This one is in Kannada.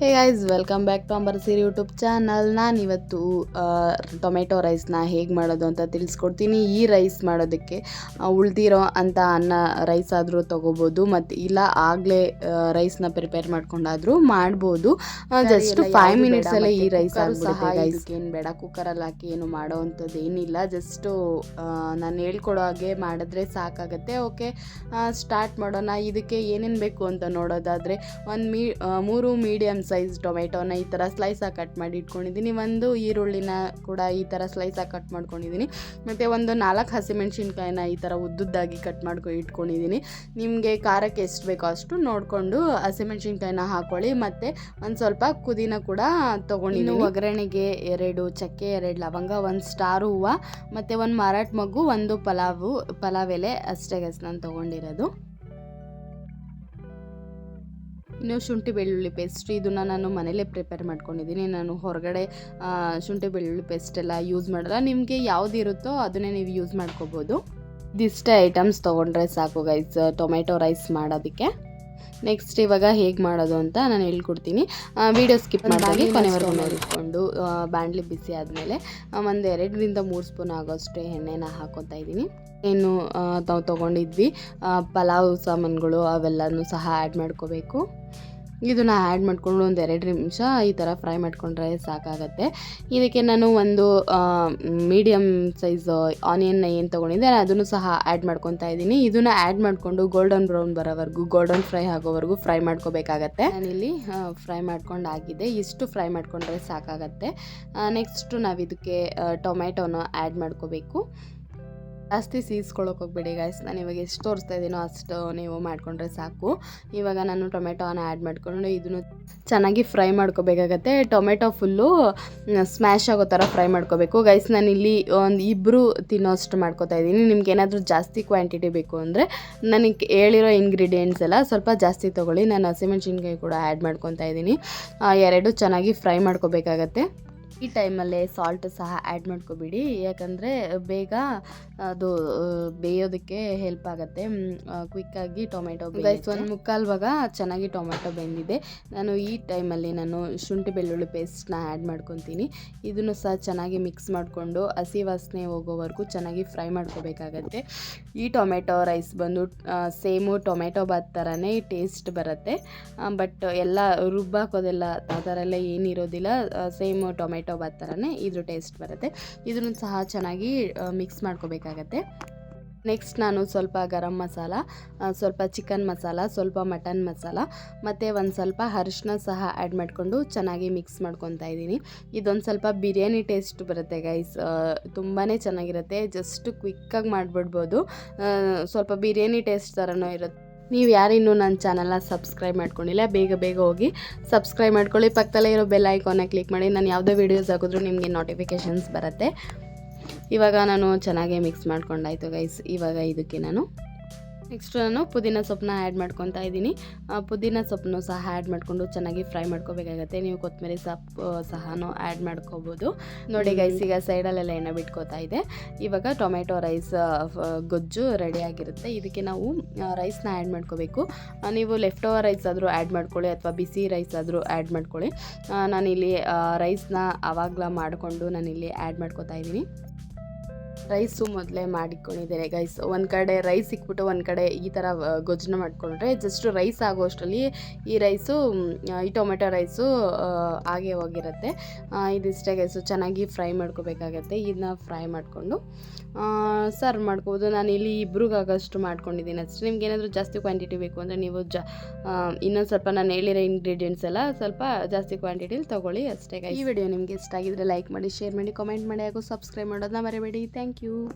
Hey guys welcome back to Ambar ಸೀರಿ ಯೂಟ್ಯೂಬ್ ಚಾನಲ್ ನಾನಿವತ್ತು ಟೊಮೆಟೊ ರೈಸ್ನ ಹೇಗೆ ಮಾಡೋದು ಅಂತ ತಿಳಿಸ್ಕೊಡ್ತೀನಿ. ಈ ರೈಸ್ ಮಾಡೋದಕ್ಕೆ ಉಳ್ದಿರೋ ಅಂತ ಅನ್ನ ರೈಸ್ ಆದರೂ ತೊಗೋಬೋದು ಮತ್ತು ಇಲ್ಲ ಆಗಲೇ ರೈಸ್ನ ಪ್ರಿಪೇರ್ ಮಾಡ್ಕೊಂಡಾದರೂ ಮಾಡ್ಬೋದು. ಜಸ್ಟ್ ಫೈವ್ ಮಿನಿಟ್ಸಲ್ಲೇ ಈ ರೈಸ್ ಸಹ ಏನು ಬೇಡ ಕುಕ್ಕರಲ್ಲಿ ಹಾಕಿ ಏನು ಮಾಡೋ ಅಂಥದ್ದು ಏನಿಲ್ಲ ಜಸ್ಟು ನಾನು ಹೇಳ್ಕೊಡೋ ಹಾಗೆ ಮಾಡಿದ್ರೆ ಸಾಕಾಗತ್ತೆ. ಓಕೆ ಸ್ಟಾರ್ಟ್ ಮಾಡೋಣ. ಇದಕ್ಕೆ ಏನೇನು ಬೇಕು ಅಂತ ನೋಡೋದಾದರೆ ಒಂದು ಮೀ ಮೂರು ಮೀಡಿಯಮ್ ಸೈಜ್ ಟೊಮೆಟೊನ ಈ ಥರ ಸ್ಲೈಸಾಗಿ ಕಟ್ ಮಾಡಿ ಇಟ್ಕೊಂಡಿದ್ದೀನಿ. ಒಂದು ಈರುಳ್ಳಿನ ಕೂಡ ಈ ಥರ ಸ್ಲೈಸಾಗಿ ಕಟ್ ಮಾಡ್ಕೊಂಡಿದ್ದೀನಿ. ಮತ್ತು ಒಂದು ನಾಲ್ಕು ಹಸಿಮೆಣ್ಸಿನ್ಕಾಯಿನ ಈ ಥರ ಉದ್ದುದ್ದಾಗಿ ಕಟ್ ಮಾಡ್ಕೊ ಇಟ್ಕೊಂಡಿದ್ದೀನಿ. ನಿಮಗೆ ಖಾರಕ್ಕೆ ಎಷ್ಟು ಬೇಕೋ ಅಷ್ಟು ನೋಡಿಕೊಂಡು ಹಸಿಮೆಣ್ಸಿನ್ಕಾಯಿನ ಹಾಕ್ಕೊಳ್ಳಿ ಮತ್ತು ಒಂದು ಸ್ವಲ್ಪ ಕುದಿನ ಕೂಡ ತೊಗೊಂಡಿದ್ದೀನಿ. ಒಗ್ಗರಣೆಗೆ ಎರಡು ಚಕ್ಕೆ, ಎರಡು ಲವಂಗ, ಒಂದು ಸ್ಟಾರ್ ಹೂವು, ಮತ್ತು ಒಂದು ಮಾರಾಟ ಮಗು ಒಂದು ಪಲಾವು, ಪಲಾವ್ ಎಲೆ, ಅಷ್ಟೇ ಗೈಸ್ ನಾನು ತೊಗೊಂಡಿರೋದು. ಇನ್ನು ಶುಂಠಿ ಬೆಳ್ಳುಳ್ಳಿ ಪೇಸ್ಟ್ ಇದನ್ನು ನಾನು ಮನೇಲೇ ಪ್ರಿಪೇರ್ ಮಾಡ್ಕೊಂಡಿದ್ದೀನಿ. ನಾನು ಹೊರಗಡೆ ಶುಂಠಿ ಬೆಳ್ಳುಳ್ಳಿ ಪೇಸ್ಟ್ ಎಲ್ಲ ಯೂಸ್ ಮಾಡಲ್ಲ. ನಿಮಗೆ ಯಾವ್ದು ಇರುತ್ತೋ ಅದನ್ನೇ ನೀವು ಯೂಸ್ ಮಾಡ್ಕೋಬೋದು. ಇದಿಷ್ಟೇ ಐಟಮ್ಸ್ ತೊಗೊಂಡ್ರೆ ಸಾಕು ಗೈಸ್ ಟೊಮೆಟೊ ರೈಸ್ ಮಾಡೋದಕ್ಕೆ. ನೆಕ್ಸ್ಟ್ ಇವಾಗ ಹೇಗೆ ಮಾಡೋದು ಅಂತ ನಾನು ಹೇಳ್ಕೊಡ್ತೀನಿ. ವೀಡಿಯೋ ಸ್ಕಿಪ್ ಮಾಡಿ ಕೊನೆವರೆಗೂ ನೋಡಿಕೊಂಡು ಬ್ಯಾಂಡ್ಲಿ ಬಿಸಿ ಆದಮೇಲೆ ಒಂದು ಎರಡರಿಂದ ಮೂರು ಸ್ಪೂನ್ ಆಗೋಷ್ಟು ಎಣ್ಣೆನ ಹಾಕೋತಾ ಇದ್ದೀನಿ. ಏನು ನಾವು ತೊಗೊಂಡಿದ್ವಿ. ಪಲಾವ್ ಸಾಮಾನುಗಳು ಅವೆಲ್ಲನೂ ಸಹ ಆ್ಯಡ್ ಮಾಡ್ಕೋಬೇಕು. ಇದನ್ನು ಆ್ಯಡ್ ಮಾಡಿಕೊಂಡು ಒಂದು ಎರಡು ನಿಮಿಷ ಈ ಥರ ಫ್ರೈ ಮಾಡಿಕೊಂಡ್ರೆ ಸಾಕಾಗತ್ತೆ. ಇದಕ್ಕೆ ನಾನು ಒಂದು ಮೀಡಿಯಮ್ ಸೈಜ್ ಆನಿಯನ್ನ ಏನು ತೊಗೊಂಡಿದ್ದೆ ನಾನು ಅದನ್ನು ಸಹ ಆ್ಯಡ್ ಮಾಡ್ಕೊತಾ ಇದ್ದೀನಿ. ಇದನ್ನು ಆ್ಯಡ್ ಮಾಡಿಕೊಂಡು ಗೋಲ್ಡನ್ ಬ್ರೌನ್ ಬರೋವರೆಗೂ ಗೋಲ್ಡನ್ ಫ್ರೈ ಆಗೋವರೆಗೂ ಫ್ರೈ ಮಾಡ್ಕೋಬೇಕಾಗತ್ತೆ. ನಾನಿಲ್ಲಿ ಫ್ರೈ ಮಾಡ್ಕೊಂಡು ಆಗಿದೆ ಇಷ್ಟು ಫ್ರೈ ಮಾಡಿಕೊಂಡ್ರೆ ಸಾಕಾಗತ್ತೆ. ನೆಕ್ಸ್ಟು ನಾವು ಇದಕ್ಕೆ ಟೊಮೆಟೊನ ಆ್ಯಡ್ ಮಾಡ್ಕೋಬೇಕು. ಜಾಸ್ತಿ ಸೀಸ್ಕೊಳ್ಳೋಕೆ ಹೋಗ್ಬೇಡಿ ಗಾಯ್ಸ್ ನಾನು ಇವಾಗ ಎಷ್ಟು ತೋರಿಸ್ತಾ ಇದ್ದೀನೋ ಅಷ್ಟು ನೀವು ಮಾಡಿಕೊಂಡ್ರೆ ಸಾಕು. ಇವಾಗ ನಾನು ಟೊಮೆಟೊನ ಆ್ಯಡ್ ಮಾಡಿಕೊಂಡು ಇದನ್ನು ಚೆನ್ನಾಗಿ ಫ್ರೈ ಮಾಡ್ಕೋಬೇಕಾಗತ್ತೆ. ಟೊಮೆಟೊ ಫುಲ್ಲು ಸ್ಮ್ಯಾಶ್ ಆಗೋ ಥರ ಫ್ರೈ ಮಾಡ್ಕೋಬೇಕು. ಗೈಸ್ ನಾನು ಇಲ್ಲಿ ಒಂದು ಇಬ್ಬರು ತಿನ್ನೋಷ್ಟು ಮಾಡ್ಕೋತಾ ಇದ್ದೀನಿ ನಿಮ್ಗೆ ಏನಾದರೂ ಜಾಸ್ತಿ ಕ್ವಾಂಟಿಟಿ ಬೇಕು ಅಂದರೆ ನನಗೆ ಹೇಳಿರೋ ಇಂಗ್ರೀಡಿಯೆಂಟ್ಸ್ ಎಲ್ಲ ಸ್ವಲ್ಪ ಜಾಸ್ತಿ ತೊಗೊಳ್ಳಿ. ನಾನು ಹಸಿಮೆಣ್ಸಿನ್ಕಾಯಿ ಕೂಡ ಆ್ಯಡ್ ಮಾಡ್ಕೊತಾ ಇದ್ದೀನಿ ಎರಡು ಚೆನ್ನಾಗಿ ಫ್ರೈ ಮಾಡ್ಕೋಬೇಕಾಗತ್ತೆ. ಈ ಟೈಮಲ್ಲೇ ಸಾಲ್ಟ್ ಸಹ ಆ್ಯಡ್ ಮಾಡ್ಕೊಬಿಡಿ. ಯಾಕಂದರೆ ಬೇಗ ಅದು ಬೇಯೋದಕ್ಕೆ ಹೆಲ್ಪ್ ಆಗುತ್ತೆ. ಕ್ವಿಕ್ಕಾಗಿ ಟೊಮೆಟೊ ಗೈಸ್ ಒಂದು ಮುಕ್ಕಾಲು ಭಾಗ ಚೆನ್ನಾಗಿ ಟೊಮೆಟೊ ಬೆಂದಿದೆ. ನಾನು ಈ ಟೈಮಲ್ಲಿ ನಾನು ಶುಂಠಿ ಬೆಳ್ಳುಳ್ಳಿ ಪೇಸ್ಟ್ನ ಆ್ಯಡ್ ಮಾಡ್ಕೊತೀನಿ. ಇದನ್ನು ಸಹ ಚೆನ್ನಾಗಿ ಮಿಕ್ಸ್ ಮಾಡಿಕೊಂಡು ಹಸಿ ವಾಸನೆ ಹೋಗೋವರೆಗೂ ಚೆನ್ನಾಗಿ ಫ್ರೈ ಮಾಡ್ಕೋಬೇಕಾಗತ್ತೆ. ಈ ಟೊಮೆಟೊ ರೈಸ್ ಬಂದು ಸೇಮು ಟೊಮೆಟೊ ಬಾತ್ ಥರನೇ ಟೇಸ್ಟ್ ಬರುತ್ತೆ. ಬಟ್ ಎಲ್ಲ ರುಬ್ಬಾಕೋದೆಲ್ಲ ಆ ಥರ ಎಲ್ಲ ಏನಿರೋದಿಲ್ಲ ಸೇಮ್ ಟೊಮೆಟೊ ಬಾತ್ ಥರನೇ ಇದ್ರ ಟೇಸ್ಟ್ ಬರುತ್ತೆ. ಇದನ್ನು ಸಹ ಚೆನ್ನಾಗಿ ಮಿಕ್ಸ್ ಮಾಡ್ಕೋಬೇಕಾಗತ್ತೆ ನೆಕ್ಸ್ಟ್ ನಾನು ಸ್ವಲ್ಪ ಗರಂ ಮಸಾಲ ಸ್ವಲ್ಪ ಚಿಕನ್ ಮಸಾಲ, ಸ್ವಲ್ಪ ಮಟನ್ ಮಸಾಲ, ಮತ್ತು ಒಂದು ಸ್ವಲ್ಪ ಅರಿಶಿನ ಸಹ ಆ್ಯಡ್ ಮಾಡಿಕೊಂಡು ಚೆನ್ನಾಗಿ ಮಿಕ್ಸ್ ಮಾಡ್ಕೊತಾ ಇದ್ದೀನಿ. ಇದೊಂದು ಸ್ವಲ್ಪ ಬಿರಿಯಾನಿ ಟೇಸ್ಟ್ ಬರುತ್ತೆ ಗೈಸ್ ತುಂಬಾ ಚೆನ್ನಾಗಿರುತ್ತೆ. ಜಸ್ಟ್ ಕ್ವಿಕ್ಕಾಗಿ ಮಾಡಿಬಿಡ್ಬೋದು. ಸ್ವಲ್ಪ ಬಿರಿಯಾನಿ ಟೇಸ್ಟ್ ಥರನೂ ಇರುತ್ತೆ. ನೀವು ಯಾರಿನ್ನೂ ನನ್ನ ಚಾನಲ್ನ ಸಬ್ಸ್ಕ್ರೈಬ್ ಮಾಡ್ಕೊಂಡಿಲ್ಲ, ಬೇಗ ಬೇಗ ಹೋಗಿ ಸಬ್ಸ್ಕ್ರೈಬ್ ಮಾಡ್ಕೊಳ್ಳಿ. ಪಕ್ಕದಲ್ಲೇ ಇರೋ ಬೆಲ್ ಐಕಾನ ಕ್ಲಿಕ್ ಮಾಡಿ. ನಾನು ಯಾವುದೇ ವೀಡಿಯೋಸ್ ಹಾಕಿದ್ರೂ ನಿಮಗೆ ನೋಟಿಫಿಕೇಷನ್ಸ್ ಬರುತ್ತೆ. ಇವಾಗ ನಾನು ಚೆನ್ನಾಗಿ ಮಿಕ್ಸ್ ಮಾಡ್ಕೊಂಡಾಯ್ತು ಗೈಸ್ ಇವಾಗ ಇದಕ್ಕೆ ನಾನು ನೆಕ್ಸ್ಟ್ ನಾನು ಪುದೀನ ಸೊಪ್ಪನ್ನ ಆ್ಯಡ್ ಮಾಡ್ಕೊತಾ ಇದ್ದೀನಿ. ಪುದೀನ ಸೊಪ್ಪನ್ನು ಸಹ ಆ್ಯಡ್ ಮಾಡಿಕೊಂಡು ಚೆನ್ನಾಗಿ ಫ್ರೈ ಮಾಡ್ಕೋಬೇಕಾಗತ್ತೆ. ನೀವು ಕೊತ್ತಂಬರಿ ಸೊಪ್ಪು ಸಹ ಆ್ಯಡ್ ಮಾಡ್ಕೋಬೋದು. ನೋಡಿ ಗೈಸ್ ಈಗ ಸೈಡಲ್ಲೆಲ್ಲ ಎಣ್ಣೆ ಬಿಟ್ಕೋತಾ ಇದೆ. ಇವಾಗ ಟೊಮೆಟೊ ರೈಸ್ ಗೊಜ್ಜು ರೆಡಿ ಆಗಿರುತ್ತೆ. ಇದಕ್ಕೆ ನಾವು ರೈಸ್ನ ಆ್ಯಡ್ ಮಾಡ್ಕೋಬೇಕು. ನೀವು ಲೆಫ್ಟ್ ಓವರ್ ರೈಸ್ ಆದರೂ ಆ್ಯಡ್ ಮಾಡ್ಕೊಳ್ಳಿ ಅಥವಾ ಬಿಸಿ ರೈಸ್ ಆದರೂ ಆ್ಯಡ್ ಮಾಡ್ಕೊಳ್ಳಿ. ನಾನಿಲ್ಲಿ ರೈಸ್ನ ಆವಾಗಲ ಮಾಡಿಕೊಂಡು ನಾನಿಲ್ಲಿ ಆ್ಯಡ್ ಮಾಡ್ಕೋತಾ ಇದ್ದೀನಿ. ರೈಸು ಮೊದಲೇ ಮಾಡಿಕೊಂಡಿದ್ದೇನೆ ಗೈಸ್ ಒಂದು ಕಡೆ ರೈಸ್ ಇಕ್ಬಿಟ್ಟು ಒಂದು ಕಡೆ ಈ ಥರ ಗೊಜ್ಜನ ಮಾಡಿಕೊಂಡ್ರೆ ಜಸ್ಟ್ ರೈಸ್ ಆಗೋಷ್ಟರಲ್ಲಿ ಈ ರೈಸು ಈ ಟೊಮೆಟೊ ರೈಸು ಹಾಗೆ ಹೋಗಿರುತ್ತೆ. ಇದಿಷ್ಟೇ ಗೈಸು ಚೆನ್ನಾಗಿ ಫ್ರೈ ಮಾಡ್ಕೋಬೇಕಾಗತ್ತೆ. ಇದನ್ನ ಫ್ರೈ ಮಾಡಿಕೊಂಡು ಸರ್ವ್ ಮಾಡ್ಕೋಬೋದು. ನಾನು ಇಲ್ಲಿ ಇಬ್ರಿಗಾಗೋಷ್ಟು ಮಾಡ್ಕೊಂಡಿದ್ದೀನಿ ಅಷ್ಟೇ. ನಿಮ್ಗೆ ಏನಾದರೂ ಜಾಸ್ತಿ ಕ್ವಾಂಟಿಟಿ ಬೇಕು ಅಂದರೆ ನೀವು ಜಾ ಇನ್ನೊಂದು ಸ್ವಲ್ಪ ನಾನು ಹೇಳಿರೋ ಇಂಗ್ರೀಡಿಯೆಂಟ್ಸ್ ಎಲ್ಲ ಸ್ವಲ್ಪ ಜಾಸ್ತಿ ಕ್ವಾಂಟಿಟಿಲಿ ತೊಗೊಳ್ಳಿ ಅಷ್ಟೇ. ಈ ವಿಡಿಯೋ ನಿಮಗೆ ಇಷ್ಟ ಆಗಿದ್ರೆ ಲೈಕ್ ಮಾಡಿ ಶೇರ್ ಮಾಡಿ ಕಮೆಂಟ್ ಮಾಡಿ ಹಾಗೂ ಸಬ್ಸ್ಕ್ರೈಬ್ ಮಾಡೋದನ್ನ ಮರಿಬೇಡಿ. Thank you Thank you.